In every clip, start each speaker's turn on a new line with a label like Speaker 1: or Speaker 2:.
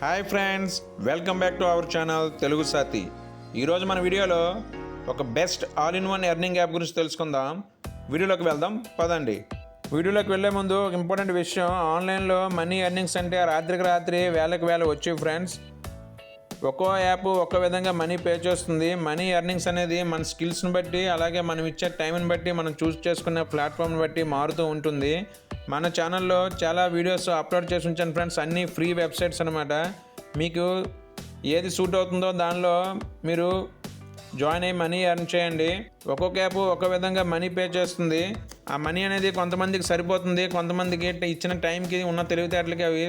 Speaker 1: Hi friends welcome back to our channel Telugu Sathi. ఈరోజు మన వీడియోలో ఒక best all in one earning app గురించి తెలుసుకుందాం. వీడియోలోకి వెళ్దాం పదండి. వీడియోలోకి వెళ్ళే ముందు ఒక ఇంపార్టెంట్ విషయం ఆన్లైన్లో మనీ ఎర్నింగ్స్ అంటే రాత్రికి రాత్రి వేలకు వేల వచ్చేవి ఫ్రెండ్స్ ఒక్కో యాప్ ఒక్కో విధంగా మనీ పే చేస్తుంది. మనీ ఎర్నింగ్స్ అనేది మన స్కిల్స్ని బట్టి అలాగే మనం ఇచ్చే టైంని బట్టి మనం చూస్ చేసుకునే ప్లాట్ఫామ్ని బట్టి మారుతూ ఉంటుంది. మన ఛానల్లో చాలా వీడియోస్ అప్లోడ్ చేసి ఉంచాను ఫ్రెండ్స్. అన్నీ ఫ్రీ వెబ్సైట్స్ అనమాట మీకు ఏది సూట్ అవుతుందో దానిలో మీరు జాయిన్ అయ్యి మనీ ఎర్న్ చేయండి. ఒక్కొక్క యాప్ ఒక్కో విధంగా మనీ పే చేస్తుంది. ఆ మనీ అనేది కొంతమందికి సరిపోతుంది కొంతమందికి ఇచ్చిన టైంకి ఉన్న తెలివితేటలకి అవి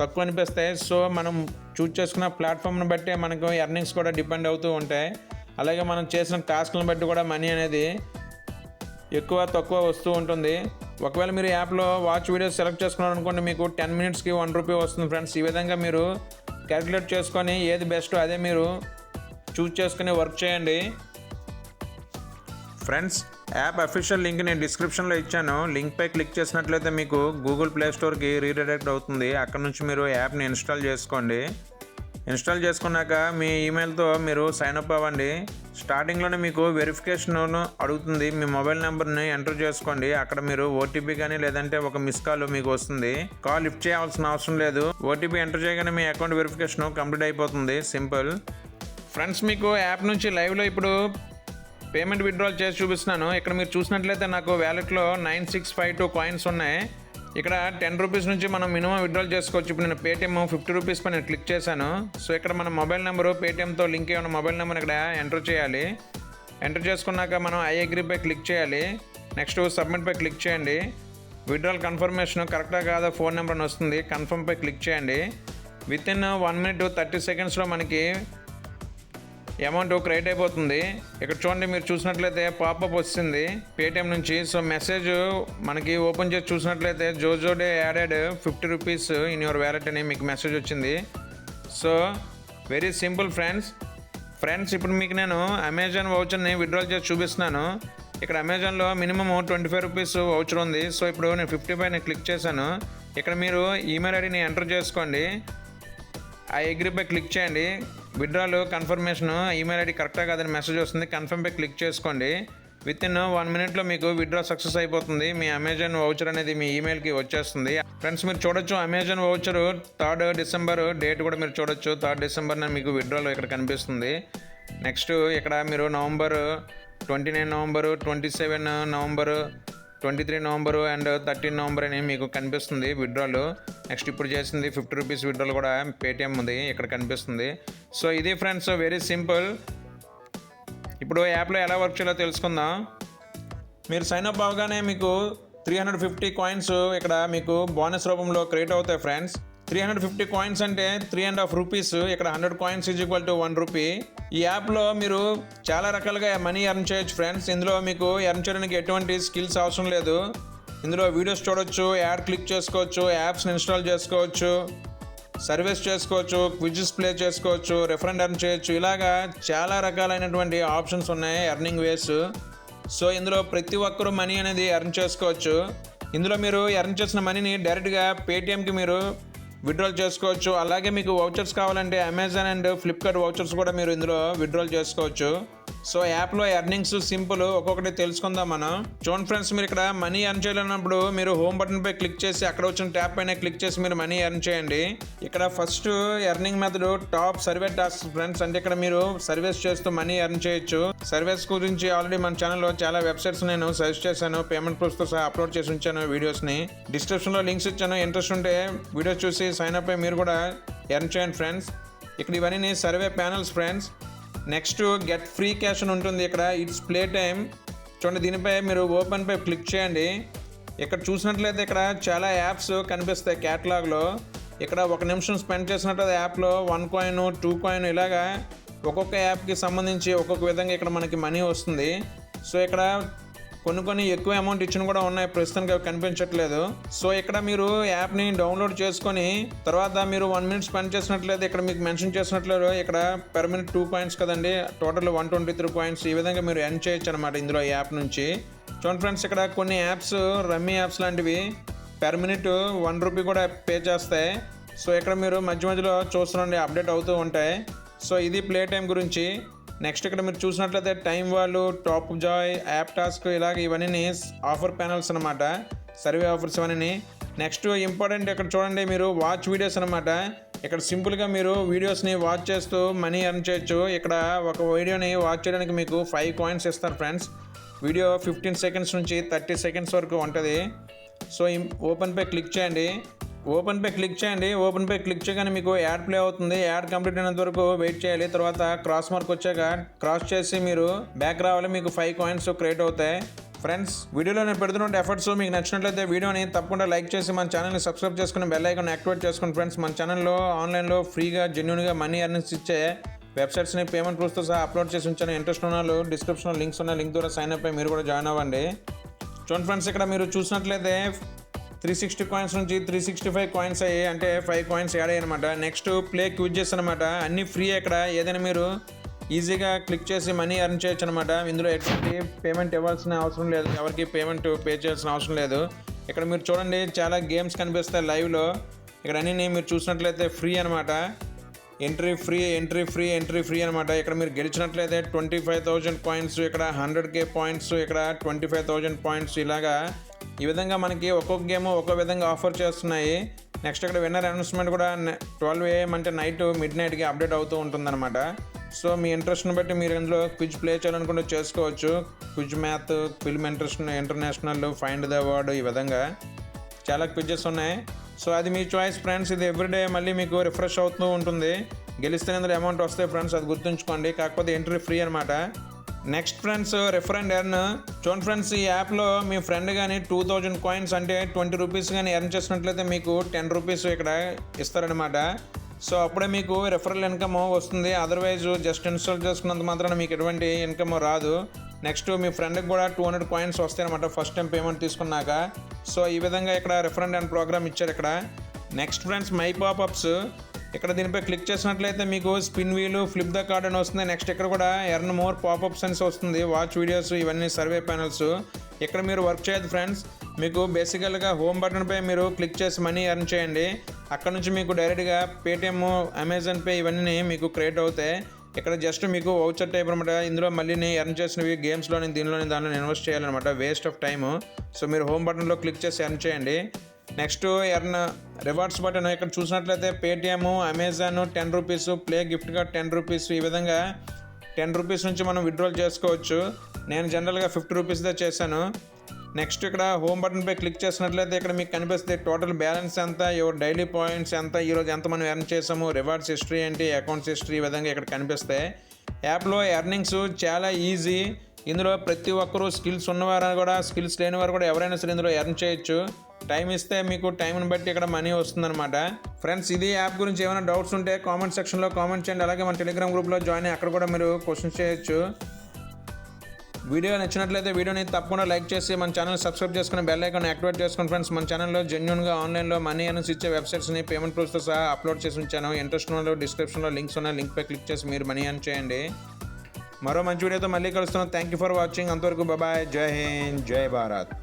Speaker 1: తక్కువ అనిపిస్తాయి సో మనం చూజ్ చేసుకున్న ప్లాట్ఫామ్ని బట్టి మనకు ఎర్నింగ్స్ కూడా డిపెండ్ అవుతూ ఉంటాయి. అలాగే మనం చేసిన టాస్క్లను బట్టి కూడా మనీ అనేది ఎక్కువ తక్కువ వస్తూ ఉంటుంది. ఒకవేళ మీరు యాప్లో వాచ్ వీడియోస్ సెలెక్ట్ చేసుకున్నారు అనుకోండి మీకు టెన్ మినిట్స్కి వన్ రూపీ వస్తుంది ఫ్రెండ్స్ ఈ విధంగా మీరు క్యాలిక్యులేట్ చేసుకొని ఏది బెస్ట్ అదే మీరు చూజ్ చేసుకుని వర్క్ చేయండి. ఫ్రెండ్స్ యాప్ అఫీషియల్ లింక్ నేను డిస్క్రిప్షన్లో ఇచ్చాను. లింక్పై క్లిక్ చేసినట్లయితే మీకు గూగుల్ ప్లే స్టోర్కి రీడైరెక్ట్ అవుతుంది. అక్కడ నుంచి మీరు యాప్ని ఇన్స్టాల్ చేసుకోండి. ఇన్స్టాల్ చేసుకున్నాక మీ ఈమెయిల్తో మీరు సైన్ అప్ అవ్వండి. స్టార్టింగ్లోనే మీకు వెరిఫికేషన్ అడుగుతుంది. మీ మొబైల్ నెంబర్ని ఎంటర్ చేసుకోండి. అక్కడ మీరు ఓటీపీ కానీ లేదంటే ఒక మిస్ కాల్ మీకు వస్తుంది. కాల్ లిఫ్ట్ చేయాల్సిన అవసరం లేదు. ఓటీపీ ఎంటర్ చేయగానే మీ అకౌంట్ వెరిఫికేషన్ కంప్లీట్ అయిపోతుంది. సింపుల్ ఫ్రెండ్స్ మీకు యాప్ నుంచి లైవ్లో ఇప్పుడు పేమెంట్ విత్డ్రాల్ చేసి చూపిస్తున్నాను. ఇక్కడ మీరు చూసినట్లయితే నాకు వ్యాలెట్లో nine six five two coins ఉన్నాయి. ఇక్కడ టెన్ రూపీస్ నుంచి మనం మినిమం విత్డ్రాల్ చేసుకోవచ్చు. ఇప్పుడు నేను పేటిఎం ఫిఫ్టీ రూపీస్ పైన క్లిక్ చేశాను. సో ఇక్కడ మన మొబైల్ నెంబరు పేటిఎంతో లింక్ అయ్యి ఉన్న మొబైల్ నెంబర్ ఇక్కడ ఎంటర్ చేయాలి. ఎంటర్ చేసుకున్నాక మనం ఐ అగ్రీపై క్లిక్ చేయాలి. నెక్స్ట్ సబ్మిట్పై క్లిక్ చేయండి. విత్డ్రాల్ కన్ఫర్మేషన్ కరెక్టా కాదా ఫోన్ నెంబర్ అని వస్తుంది. కన్ఫర్మ్పై క్లిక్ చేయండి. With in one minute thirty సెకండ్స్లో మనకి అమౌంట్ క్రెడిట్ అయిపోతుంది. ఇక్కడ చూడండి మీరు చూసినట్లయితే పాపప్ వచ్చింది. పేటిఎం నుంచి. సో మెసేజ్ మనకి ఓపెన్ చేసి చూసినట్లయితే Jojo day added fifty rupees in your wallet అని మీకు మెసేజ్ వచ్చింది. So very simple friends. Friends ఇప్పుడు మీకు నేను అమెజాన్ వౌచర్ని విడ్రాల్ చేసి చూపిస్తున్నాను. ఇక్కడ అమెజాన్లో minimum twenty five rupees voucher ఉంది. సో ఇప్పుడు నేను ఫిఫ్టీ ఫైవ్ని క్లిక్ చేశాను. ఇక్కడ మీరు ఈమెయిల్ ఐడిని ఎంటర్ చేసుకోండి. ఆ అగ్రీపై క్లిక్ చేయండి. విత్డ్రాల్ కన్ఫర్మేషన్ ఈమెయిల్ ఐడి కరెక్టా కాదని మెసేజ్ వస్తుంది. కన్ఫర్మ్పై క్లిక్ చేసుకోండి. విత్ ఇన్ వన్ మినిట్లో మీకు విత్డ్రా సక్సెస్ అయిపోతుంది. మీ అమెజాన్ వౌచర్ అనేది మీ ఈమెయిల్కి వచ్చేస్తుంది. ఫ్రెండ్స్ మీరు చూడొచ్చు Amazon voucher third December date కూడా మీరు చూడొచ్చు. థర్డ్ డిసెంబర్ మీకు విత్డ్రాల్ ఇక్కడ కనిపిస్తుంది. నెక్స్ట్ ఇక్కడ మీరు November twenty nine November twenty seven November twenty three November and thirteen November అని మీకు కనిపిస్తుంది విడ్రాలు. నెక్స్ట్ ఇప్పుడు చేసింది ఫిఫ్టీ రూపీస్ విడ్రాల్ కూడా పేటిఎం ఉంది ఇక్కడ కనిపిస్తుంది. సో ఇది ఫ్రెండ్స్ వెరీ సింపుల్ ఇప్పుడు యాప్లో ఎలా వర్క్ చేయాలో తెలుసుకుందాం. మీరు సైన్ అప్ అవగానే మీకు త్రీ హండ్రెడ్ ఫిఫ్టీ కాయిన్స్ ఇక్కడ మీకు బోనస్ రూపంలో క్రియేట్ అవుతాయి friends three hundred fifty coins అంటే త్రీ అండ్ హాఫ్ రూపీస్ ఇక్కడ hundred coins is equal to one rupee ఈ యాప్లో మీరు చాలా రకాలుగా మనీ ఎర్న్ చేయొచ్చు ఫ్రెండ్స్ ఇందులో మీకు ఎర్న్ చేయడానికి ఎటువంటి స్కిల్స్ అవసరం లేదు. ఇందులో వీడియోస్ చూడొచ్చు యాడ్ క్లిక్ చేసుకోవచ్చు యాప్స్ని ఇన్స్టాల్ చేసుకోవచ్చు సర్వీస్ చేసుకోవచ్చు క్విజెస్ ప్లే చేసుకోవచ్చు రెఫరెండ్ ఎర్న్ చేయొచ్చు. ఇలాగా చాలా రకాలైనటువంటి ఆప్షన్స్ ఉన్నాయి ఎర్నింగ్ వేస్ సో ఇందులో ప్రతి ఒక్కరూ మనీ అనేది ఎర్న్ చేసుకోవచ్చు. ఇందులో మీరు ఎర్న్ చేసిన మనీని డైరెక్ట్గా పేటిఎంకి మీరు విడ్రాల్ చేసుకోవచ్చు. అలాగే మీకు వౌచర్స్ కావాలంటే అమెజాన్ అండ్ ఫ్లిప్కార్ట్ వౌచర్స్ కూడా మీరు ఇందులో విడ్రాల్ చేసుకోవచ్చు. సో యాప్లో ఎర్నింగ్స్ సింపుల్ ఒక్కొక్కటి తెలుసుకుందాం మనం. చూడండి ఫ్రెండ్స్ మీరు ఇక్కడ మనీ ఎర్న్ చేయాలన్నప్పుడు మీరు హోమ్ బటన్ పై క్లిక్ చేసి అక్కడ వచ్చిన ట్యాప్ పైన క్లిక్ చేసి మీరు మనీ ఎర్న్ చేయండి. ఇక్కడ first earning method top survey task friends అంటే ఇక్కడ మీరు సర్వీస్ చేస్తూ మనీ ఎర్న్ చేయొచ్చు. సర్వీస్ గురించి ఆల్రెడీ మన ఛానల్లో చాలా వెబ్సైట్స్ నేను సజెస్ట్ చేశాను. పేమెంట్ ప్రూఫ్తో సహా అప్లోడ్ చేసి ఉంచాను వీడియోస్ని డిస్క్రిప్షన్లో లింక్స్ ఇచ్చాను. ఇంట్రెస్ట్ ఉంటే వీడియోస్ చూసి సైన్ అప్ అయ్యి మీరు కూడా ఎర్న్ చేయండి ఫ్రెండ్స్ ఇక్కడ ఇవన్నీ survey panels friends next get free cash అని ఉంటుంది ఇక్కడ. ఇట్స్ ప్లే టైం చూడండి దీనిపై మీరు ఓపెన్ పై క్లిక్ చేయండి. ఇక్కడ చూసినట్లయితే ఇక్కడ చాలా యాప్స్ కనిపిస్తాయి క్యాటలాగ్లో ఇక్కడ ఒక నిమిషం స్పెండ్ చేసినట్టు యాప్లో వన్ కాయిన్ టూ కాయిన్ ఇలాగా ఒక్కొక్క యాప్కి సంబంధించి ఒక్కొక్క విధంగా ఇక్కడ మనకి మనీ వస్తుంది. సో ఇక్కడ కొన్ని కొన్ని ఎక్కువ అమౌంట్ ఇచ్చిన కూడా ఉన్నాయి. ప్రస్తుతానికి అవి కనిపించట్లేదు. సో ఇక్కడ మీరు యాప్ని డౌన్లోడ్ చేసుకొని తర్వాత మీరు వన్ మినిట్ స్పెండ్ చేసినట్లయితే ఇక్కడ మీకు మెన్షన్ చేసినట్లేదు ఇక్కడ పెర్ మినిట్ టూ పాయింట్స్ కదండి. Total one twenty three points ఈ విధంగా మీరు ఎర్న్ చేయొచ్చు అనమాట ఇందులో ఈ యాప్ నుంచి. చూడండి ఫ్రెండ్స్ ఇక్కడ కొన్ని యాప్స్ రమ్మీ యాప్స్ లాంటివి పెర్ మినిట్ వన్ రూపీ కూడా పే చేస్తాయి. సో ఇక్కడ మీరు మధ్య మధ్యలో చూస్తుండండి అప్డేట్ అవుతూ ఉంటాయి. సో ఇది ప్లే టైం గురించి. నెక్స్ట్ ఇక్కడ మీరు చూసినట్లయితే టైం వాళ్ళు టాప్ జాయ్ యాప్ టాస్క్ ఇలాగ ఇవన్నీ ఆఫర్ ప్యానల్స్ అనమాట సర్వే ఆఫర్స్ ఇవన్నీ. నెక్స్ట్ ఇంపార్టెంట్ ఇక్కడ చూడండి మీరు వాచ్ వీడియోస్ అనమాట ఇక్కడ సింపుల్గా మీరు వీడియోస్ని వాచ్ చేస్తూ మనీ ఎర్న్ చేయొచ్చు. ఇక్కడ ఒక వీడియోని వాచ్ చేయడానికి మీకు ఫైవ్ కాయిన్స్ ఇస్తారు ఫ్రెండ్స్. వీడియో ఫిఫ్టీన్ సెకండ్స్ నుంచి థర్టీ సెకండ్స్ వరకు ఉంటుంది. సో ఓపెన్పై క్లిక్ చేయండి. ఓపెన్ పే క్లిక్ చేయండి. ఓపెన్ పే క్లిక్ చేయగానే మీకు యాడ్ ప్లే అవుతుంది. యాడ్ కంప్లీట్ అయినంత వరకు వెయిట్ చేయాలి. తర్వాత క్రాస్ మార్క్ వచ్చాక క్రాస్ చేసి మీరు బ్యాక్ రావాలి. మీకు ఫైవ్ కాయిన్స్ క్రియేట్ అవుతాయి. ఫ్రెండ్స్ వీడియోలో నేను పెడుతున్న ఎఫర్ట్స్ మీకు నచ్చినట్లయితే వీడియోని తప్పకుండా లైక్ చేసి మన ఛానల్ని సబ్స్క్రైబ్ చేసుకుని బెల్ ఐకాన్ యాక్టివేట్ చేసుకుని ఫ్రెండ్స్ మన ఛానల్లో ఆన్లైన్లో ఫ్రీగా జెన్యున్గా మనీ ఎర్నింగ్స్ ఇచ్చే వెబ్సైట్స్ని పేమెంట్ ప్రూఫ్తో సహా అప్లోడ్ చేసి ఉంచాను ఇంట్రెస్ట్ ఉన్న వాళ్ళు డిస్క్రిప్షన్లో లింక్స్ ఉన్న లింక్ ద్వారా సైన్ అప్ అయ్యి మీరు కూడా జాయిన్ అవ్వండి. చూడండి ఫ్రెండ్స్ ఇక్కడ మీరు చూసినట్లయితే త్రీ సిక్స్టీ కాయిన్స్ నుంచి త్రీ సిక్స్టీ ఫైవ్ కాయిన్స్ అయ్యి అంటే ఫైవ్ కాయిన్స్ యాడ్ అనమాట నెక్స్ట్ ప్లే క్విజెస్ అనమాట అన్ని ఫ్రీ ఇక్కడ. ఏదైనా మీరు ఈజీగా క్లిక్ చేసి మనీ ఎర్న్ చేయొచ్చు అనమాట ఇందులో ఎటువంటి పేమెంట్ ఇవ్వాల్సిన అవసరం లేదు. ఎవరికి పేమెంట్ పే చేయాల్సిన అవసరం లేదు. ఇక్కడ మీరు చూడండి చాలా గేమ్స్ కనిపిస్తాయి లైవ్లో ఇక్కడ అన్ని మీరు చూసినట్లయితే ఫ్రీ అనమాట entry free entry free entry free అనమాట ఇక్కడ మీరు గెలిచినట్లయితే ట్వంటీ ఫైవ్ థౌజండ్ పాయింట్స్ ఇక్కడ హండ్రెడ్ కే పాయింట్స్ ఇక్కడ ట్వంటీ ఫైవ్ థౌజండ్ పాయింట్స్ ఇలాగా ఈ విధంగా మనకి ఒక్కొక్క గేమ్ ఒక్కో విధంగా ఆఫర్ చేస్తున్నాయి. నెక్స్ట్ ఇక్కడ విన్నర్ అనౌన్స్మెంట్ కూడా ట్వెల్వ్ ఏఎం అంటే నైట్ మిడ్ నైట్కి అప్డేట్ అవుతూ ఉంటుందన్నమాట. సో మీ ఇంట్రెస్ట్ని బట్టి మీరు ఇందులో క్విజ్ ప్లే చేయాలనుకుంటే చేసుకోవచ్చు. Quiz math film interest international find the award ఈ విధంగా చాలా క్విజెస్ ఉన్నాయి. సో అది మీ చాయిస్ ఫ్రెండ్స్ ఇది ఎవ్రీడే మళ్ళీ మీకు రిఫ్రెష్ అవుతూ ఉంటుంది. గెలిస్తే ఇందులో అమౌంట్ వస్తాయి ఫ్రెండ్స్ అది గుర్తుంచుకోండి. కాకపోతే ఎంట్రీ ఫ్రీ అనమాట next friends refer and earn చూడండి ఫ్రెండ్స్ ఈ యాప్లో మీ ఫ్రెండ్ కానీ టూ థౌజండ్ కాయిన్స్ అంటే ట్వంటీ రూపీస్ కానీ ఎర్న్ చేసినట్లయితే మీకు టెన్ రూపీస్ ఇక్కడ ఇస్తారనమాట సో అప్పుడే మీకు రెఫరల్ ఇన్కమ్ వస్తుంది. అదర్వైజ్ జస్ట్ ఇన్స్టాల్ చేసుకున్నంత మాత్రాన మీకు ఎటువంటి ఇన్కమ్ రాదు. నెక్స్ట్ మీ ఫ్రెండ్కి కూడా టూ హండ్రెడ్ కాయిన్స్ వస్తాయన్నమాట ఫస్ట్ టైం పేమెంట్ తీసుకున్నాక. సో ఈ విధంగా ఇక్కడ రెఫరెండ్ అండ్ ప్రోగ్రామ్ ఇచ్చారు ఇక్కడ. నెక్స్ట్ ఫ్రెండ్స్ మై పాపప్స్ ఇక్కడ దీనిపై క్లిక్ చేసినట్లయితే మీకు స్పిన్ వీలు ఫ్లిప్ ద కార్డ్ అని వస్తుంది. నెక్స్ట్ ఇక్కడ కూడా ఎర్న్ మోర్ పాపప్స్ అని వస్తుంది. వాచ్ వీడియోస్ ఇవన్నీ సర్వే ప్యానల్స్ ఇక్కడ మీరు వర్క్ చేయదు ఫ్రెండ్స్ మీకు బేసికల్గా హోమ్ బటన్పై మీరు క్లిక్ చేసి మనీ ఎర్న్ చేయండి. అక్కడ నుంచి మీకు డైరెక్ట్గా పేటిఎమ్ అమెజాన్ పే ఇవన్నీ మీకు క్రియేట్ అవుతాయి. ఇక్కడ జస్ట్ మీకు వౌచర్ టైప్ అనమాట ఇందులో మళ్ళీ ఎర్న్ చేసినవి గేమ్స్లోని దీనిలోని దానిలో ఇన్వెస్ట్ చేయాలన్నమాట. వేస్ట్ ఆఫ్ టైమ్ సో మీరు హోమ్ బటన్లో క్లిక్ చేసి ఎర్న్ చేయండి. నెక్స్ట్ ఎర్న్ రివార్డ్స్ బటన్ ఇక్కడ చూసినట్లయితే Paytm Amazon ten rupees play గిఫ్ట్గా టెన్ రూపీస్ ఈ విధంగా టెన్ రూపీస్ నుంచి మనం విత్డ్రాల్ చేసుకోవచ్చు. నేను జనరల్గా ఫిఫ్టీ రూపీస్దే చేశాను. నెక్స్ట్ ఇక్కడ హోమ్ బటన్పై క్లిక్ చేసినట్లయితే ఇక్కడ మీకు కనిపిస్తుంది టోటల్ బ్యాలెన్స్ ఎంత యువర్ డైలీ పాయింట్స్ ఎంత ఈరోజు ఎంత మనం ఎర్న్ చేసాము రివార్డ్స్ హిస్టరీ ఏంటి అకౌంట్స్ హిస్టరీ ఈ విధంగా ఇక్కడ కనిపిస్తాయి. యాప్లో ఎర్నింగ్స్ చాలా ఈజీ ఇందులో ప్రతి ఒక్కరూ స్కిల్స్ ఉన్నవారు కూడా స్కిల్స్ లేని వారు కూడా ఎవరైనా సరే ఇందులో ఎర్న్ చేయొచ్చు. టైం ఇస్తే మీకు టైంని బట్టి ఇక్కడ మనీ వస్తుందన్నమాట. ఫ్రెండ్స్ ఇది యాప్ గురించి ఏమైనా డౌట్స్ ఉంటే కామెంట్ సెక్షన్లో కామెంట్ చేయండి. అలాగే మన టెలిగ్రామ్ గ్రూప్లో జాయిన్ అయ్యి అక్కడ కూడా మీరు క్వశ్చన్స్ చేయొచ్చు. వీడియో నచ్చినట్లయితే వీడియోని తప్పకుండా లైక్ చేసి మన ఛానల్ సబ్స్క్రైబ్ చేసుకుని బెల్ ఐకాన్ యాక్టివేట్ చేసుకుని ఫ్రెండ్స్ మన ఛానల్లో జెన్యున్గా ఆన్లైన్లో మనీ అనేసి ఇచ్చే వెబ్సైట్స్ని పేమెంట్ ప్రూఫ్తో సహా అప్లోడ్ చేసి ఉంచాను. ఇంట్రెస్ట్ ఉన్న డిస్క్రిప్షన్లో లింక్స్ ఉన్నాయి. లింక్పై క్లిక్ చేసి మీరు మనీ ఎర్న్ చేయండి. మరో మంచి వీడియోతో మళ్ళీ కలుస్తున్నాం. థ్యాంక్ యూ ఫర్ వాచింగ్ అంతవరకు బాబాయ్ జై హింద్. జై భారత్.